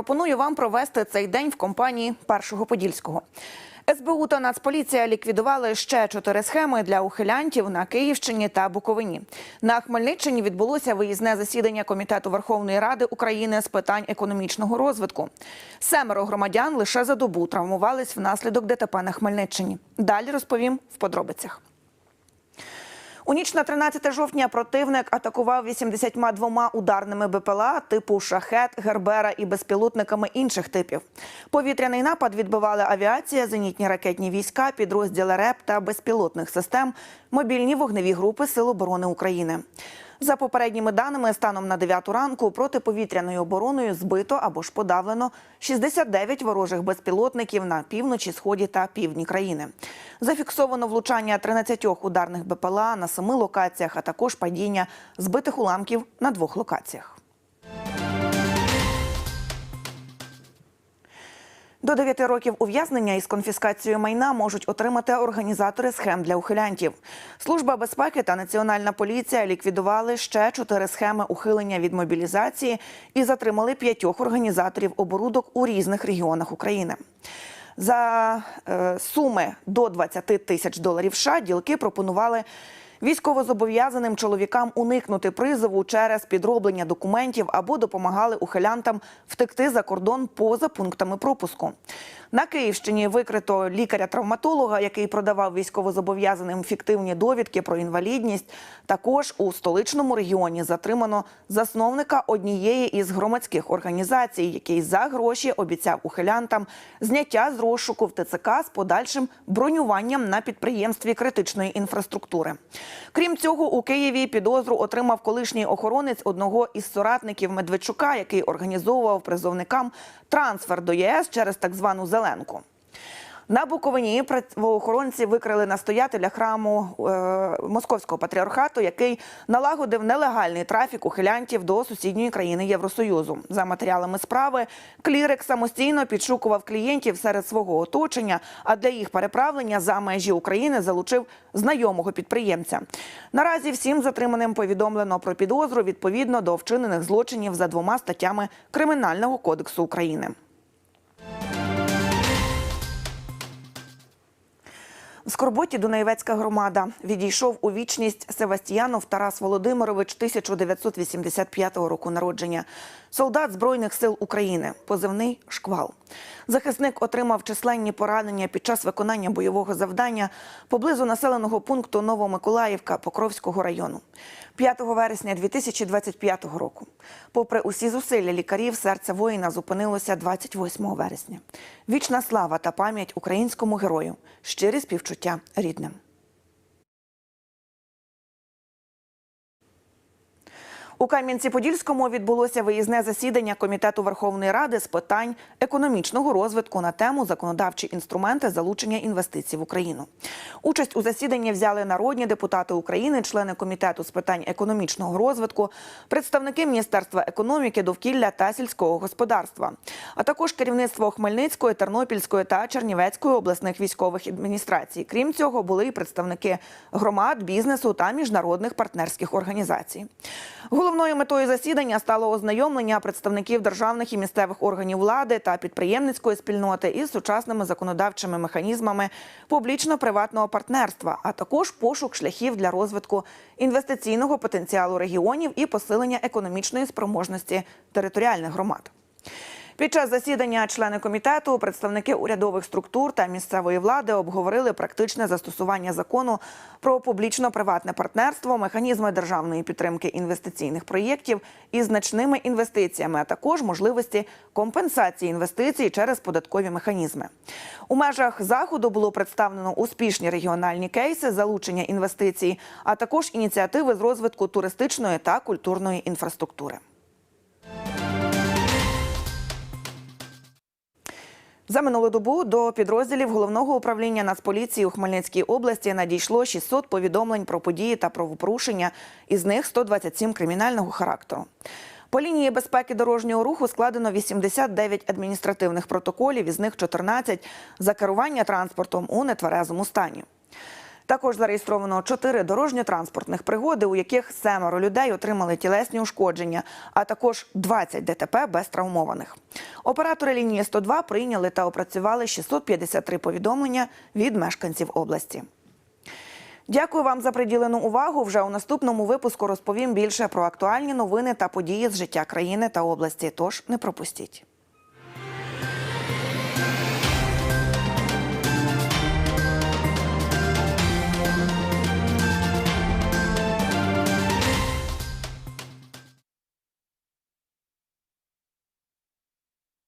Пропоную вам провести цей день в компанії Першого Подільського. СБУ та Нацполіція ліквідували ще чотири схеми для ухилянтів на Київщині та Буковині. На Хмельниччині відбулося виїзне засідання Комітету Верховної Ради України з питань економічного розвитку. Семеро громадян лише за добу травмувались внаслідок ДТП на Хмельниччині. Далі розповім в подробицях. У ніч на 13 жовтня противник атакував 82 ударними БПЛА типу шахет, гербера і безпілотниками інших типів. Повітряний напад відбивали авіація, зенітні ракетні війська, підрозділи РЕП та безпілотних систем, мобільні вогневі групи Сил оборони України. За попередніми даними, станом на 9 ранку протиповітряною обороною збито або ж подавлено 69 ворожих безпілотників на півночі, сході та півдні країни. Зафіксовано влучання 13 ударних БПЛА на семи локаціях, а також падіння збитих уламків на двох локаціях. До 9 років ув'язнення із конфіскацією майна можуть отримати організатори схем для ухилянтів. Служба безпеки та національна поліція ліквідували ще чотири схеми ухилення від мобілізації і затримали п'ятьох організаторів оборудок у різних регіонах України. За е, суми до 20 тисяч доларів США ділки пропонували військовозобов'язаним чоловікам уникнути призову через підроблення документів або допомагали ухилянтам втекти за кордон поза пунктами пропуску. На Київщині викрито лікаря-травматолога, який продавав військовозобов'язаним фіктивні довідки про інвалідність. Також у столичному регіоні затримано засновника однієї із громадських організацій, який за гроші обіцяв ухилянтам зняття з розшуку в ТЦК з подальшим бронюванням на підприємстві критичної інфраструктури. Крім цього, у Києві підозру отримав колишній охоронець одного із соратників Медведчука, який організовував призовникам трансфер до ЄС через так звану зеленку. На Буковині правоохоронці викрили настоятеля храму е, Московського патріархату, який налагодив нелегальний трафік ухилянтів до сусідньої країни Євросоюзу. За матеріалами справи клірик самостійно підшукував клієнтів серед свого оточення, а для їх переправлення за межі України залучив знайомого підприємця. Наразі всім затриманим повідомлено про підозру відповідно до вчинених злочинів за двома статтями Кримінального кодексу України. В Скорботі Дунаєвецька громада відійшов у вічність Севастіянов Тарас Володимирович 1985 року народження. Солдат Збройних сил України, позивний шквал. Захисник отримав численні поранення під час виконання бойового завдання поблизу населеного пункту Новомиколаївка Покровського району. 5 вересня 2025 року. Попри усі зусилля лікарів, серце воїна зупинилося 28 вересня. Вічна слава та пам'ять українському герою, щирі співчуття рідним. У Кам'янці-Подільському відбулося виїзне засідання Комітету Верховної Ради з питань економічного розвитку на тему законодавчі інструменти залучення інвестицій в Україну. Участь у засіданні взяли народні депутати України, члени комітету з питань економічного розвитку, представники Міністерства економіки, довкілля та сільського господарства, а також керівництво Хмельницької, Тернопільської та Чернівецької обласних військових адміністрацій. Крім цього, були і представники громад, бізнесу та міжнародних партнерських організацій. Головною метою засідання стало ознайомлення представників державних і місцевих органів влади та підприємницької спільноти із сучасними законодавчими механізмами публічно-приватного партнерства, а також пошук шляхів для розвитку інвестиційного потенціалу регіонів і посилення економічної спроможності територіальних громад. Під час засідання члени комітету, представники урядових структур та місцевої влади обговорили практичне застосування закону про публічно-приватне партнерство, механізми державної підтримки інвестиційних проєктів із значними інвестиціями, а також можливості компенсації інвестицій через податкові механізми. У межах заходу було представлено успішні регіональні кейси залучення інвестицій, а також ініціативи з розвитку туристичної та культурної інфраструктури. За минулу добу до підрозділів головного управління Нацполіції у Хмельницькій області надійшло 600 повідомлень про події та правопорушення, із них 127 кримінального характеру. По лінії безпеки дорожнього руху складено 89 адміністративних протоколів, із них 14 за керування транспортом у нетверезому стані. Також зареєстровано чотири дорожньо-транспортних пригоди, у яких семеро людей отримали тілесні ушкодження, а також 20 ДТП без травмованих. Оператори лінії 102 прийняли та опрацювали 653 повідомлення від мешканців області. Дякую вам за приділену увагу. Вже у наступному випуску розповім більше про актуальні новини та події з життя країни та області. Тож не пропустіть.